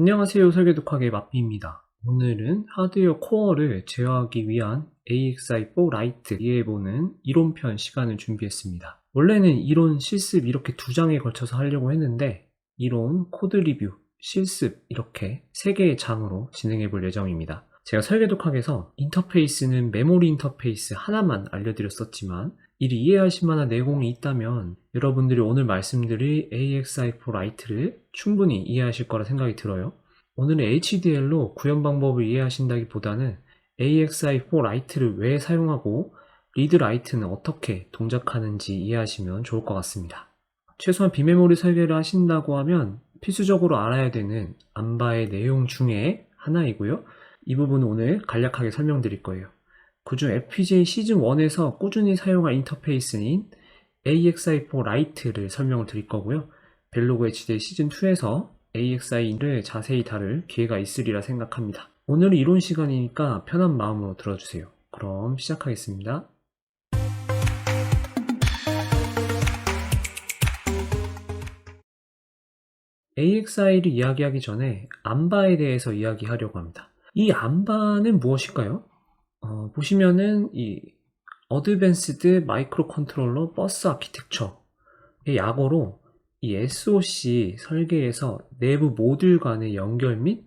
안녕하세요. 설계독학의 마피입니다. 오늘은 하드웨어 코어를 제어하기 위한 AXI4 라이트 이해해보는 이론편 시간을 준비했습니다. 원래는 이론, 실습 이렇게 두 장에 걸쳐서 하려고 했는데 이론, 코드 리뷰, 실습 이렇게 세 개의 장으로 진행해 볼 예정입니다. 제가 설계독학에서 인터페이스는 메모리 인터페이스 하나만 알려드렸었지만 이를 이해하실 만한 내용이 있다면 여러분들이 오늘 말씀드릴 AXI4 라이트를 충분히 이해하실 거라 생각이 들어요. 오늘은 HDL로 구현 방법을 이해하신다기보다는 AXI4 라이트를 왜 사용하고 리드 라이트는 어떻게 동작하는지 이해하시면 좋을 것 같습니다. 최소한 비메모리 설계를 하신다고 하면 필수적으로 알아야 되는 안바의 내용 중에 하나이고요. 이 부분은 오늘 간략하게 설명드릴 거예요. 그중 FPGA 시즌 1에서 꾸준히 사용할 인터페이스인 AXI4 라이트를 설명을 드릴 거고요. 벨로그 HDL 시즌 2에서 AXI를 자세히 다룰 기회가 있으리라 생각합니다. 오늘은 이론 시간이니까 편한 마음으로 들어주세요. 그럼 시작하겠습니다. AXI를 이야기하기 전에 암바에 대해서 이야기하려고 합니다. 이 암바는 무엇일까요? 어, 보시면은 이 어드밴스드 마이크로 컨트롤러 버스 아키텍처의 약어로 이 SOC 설계에서 내부 모듈 간의 연결 및